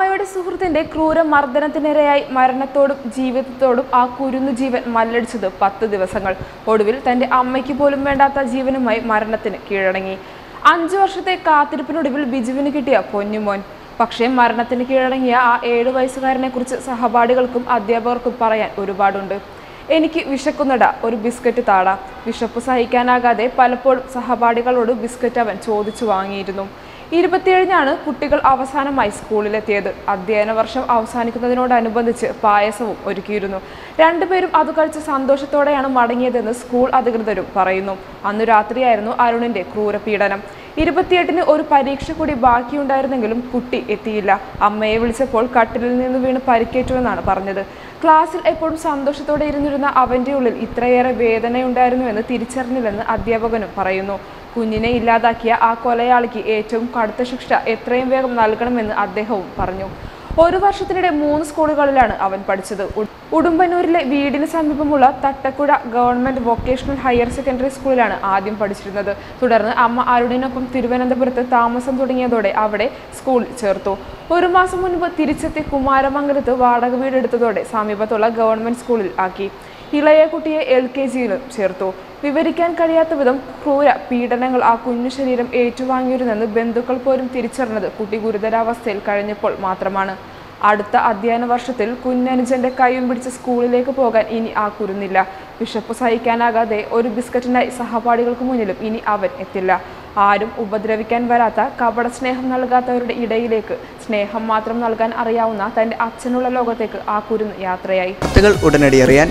അമ്മയുടെ സുഹൃത്തിന്റെ ക്രൂര മർദ്ദനത്തിനിരയായി മരണത്തോടും ജീവിതത്തോടും ആ കുരുന്നു ജീവൻ മല്ലടിച്ചത് പത്ത് ദിവസങ്ങൾ. ഒടുവിൽ തന്റെ അമ്മയ്ക്ക് പോലും വേണ്ടാത്ത ജീവനുമായി മരണത്തിന് കീഴടങ്ങി. അഞ്ചു വർഷത്തെ കാത്തിരിപ്പിനൊടുവിൽ ബിജുവിന് കിട്ടിയ പൊന്നുമോൻ. പക്ഷേ മരണത്തിന് കീഴടങ്ങിയ ആ ഏഴു വയസ്സുകാരനെക്കുറിച്ച് സഹപാഠികൾക്കും അധ്യാപകർക്കും പറയാൻ ഒരുപാടുണ്ട്. എനിക്ക് വിശക്കുന്നട ഒരു ബിസ്ക്കറ്റ് താടാ. വിശപ്പ് സഹിക്കാനാകാതെ പലപ്പോഴും സഹപാഠികളോട് ബിസ്ക്കറ്റ് അവൻ ചോദിച്ചു വാങ്ങിയിരുന്നു. ഇരുപത്തിയേഴിനാണ് കുട്ടികൾ അവസാനമായി സ്കൂളിലെത്തിയത്. അധ്യയന വർഷം അവസാനിക്കുന്നതിനോടനുബന്ധിച്ച് പായസവും ഒരുക്കിയിരുന്നു. രണ്ടുപേരും അത് കഴിച്ച് സന്തോഷത്തോടെയാണ് മടങ്ങിയതെന്ന് സ്കൂൾ അധികൃതരും പറയുന്നു. അന്നു രാത്രിയായിരുന്നു അരുണിന്റെ ക്രൂരപീഡനം. ഇരുപത്തിയെട്ടിന് ഒരു പരീക്ഷ കൂടി ബാക്കിയുണ്ടായിരുന്നെങ്കിലും കുട്ടി എത്തിയില്ല. അമ്മയെ വിളിച്ചപ്പോൾ കട്ടിലിൽ നിന്ന് വീണ് പരിക്കേറ്റുവെന്നാണ് പറഞ്ഞത്. ക്ലാസ്സിൽ എപ്പോഴും സന്തോഷത്തോടെ ഇരുന്നിരുന്ന അവന്റെ ഉള്ളിൽ ഇത്രയേറെ വേദനയുണ്ടായിരുന്നുവെന്ന് തിരിച്ചറിഞ്ഞില്ലെന്ന് അധ്യാപകനും പറയുന്നു. കുഞ്ഞിനെ ഇല്ലാതാക്കിയ ആ കൊലയാളിക്ക് ഏറ്റവും കടുത്ത ശിക്ഷ എത്രയും വേഗം നൽകണമെന്ന് അദ്ദേഹവും പറഞ്ഞു. ഒരു വർഷത്തിനിടെ മൂന്ന് സ്കൂളുകളിലാണ് അവൻ പഠിച്ചത്. ഉടുമ്പനൂരിലെ വീടിന് സമീപമുള്ള Thattakuzha government vocational higher secondary സ്കൂളിലാണ് ആദ്യം പഠിച്ചിരുന്നത്. തുടർന്ന് അമ്മ അരുണിനൊപ്പം തിരുവനന്തപുരത്ത് താമസം തുടങ്ങിയതോടെ അവിടെ സ്കൂൾ ചേർത്തു. ഒരു മാസം മുൻപ് തിരിച്ചെത്തി കുമാരമംഗലത്ത് വാടക വീടെടുത്തതോടെ സമീപത്തുള്ള ഗവൺമെന്റ് സ്കൂളിൽ ആക്കി. ഇളയ കുട്ടിയെ എൽ കെ ജിയിലും ചേർത്തു. വിവരിക്കാൻ കഴിയാത്ത വിധം ക്രൂര പീഡനങ്ങൾ ആ കുഞ്ഞു ശരീരം ഏറ്റുവാങ്ങിയിരുന്നെന്ന് ബന്ധുക്കൾ പോലും തിരിച്ചറിഞ്ഞത് കുട്ടി ഗുരുതരാവസ്ഥയിൽ കഴിഞ്ഞപ്പോൾ മാത്രമാണ്. അടുത്ത അധ്യയന വർഷത്തിൽ കുഞ്ഞനുജന്റെ കൈയും പിടിച്ച് സ്കൂളിലേക്ക് പോകാൻ ഇനി ആ കുരുന്നില്ല വിശപ്പ് സഹിക്കാനാകാതെ ഒരു ബിസ്ക്കറ്റിനായി സഹപാഠികൾക്ക് മുന്നിലും ഇനി അവൻ എത്തില്ല. ആരും ഉപദ്രവിക്കാൻ വരാത്ത കപട സ്നേഹം നൽകാത്തവരുടെ ഇടയിലേക്ക് സ്നേഹം മാത്രം നൽകാൻ അറിയാവുന്ന തന്റെ അച്ഛനുള്ള ലോകത്തേക്ക് ആ കുരുന്ന് യാത്രയായി ഉടനടി അറിയാൻ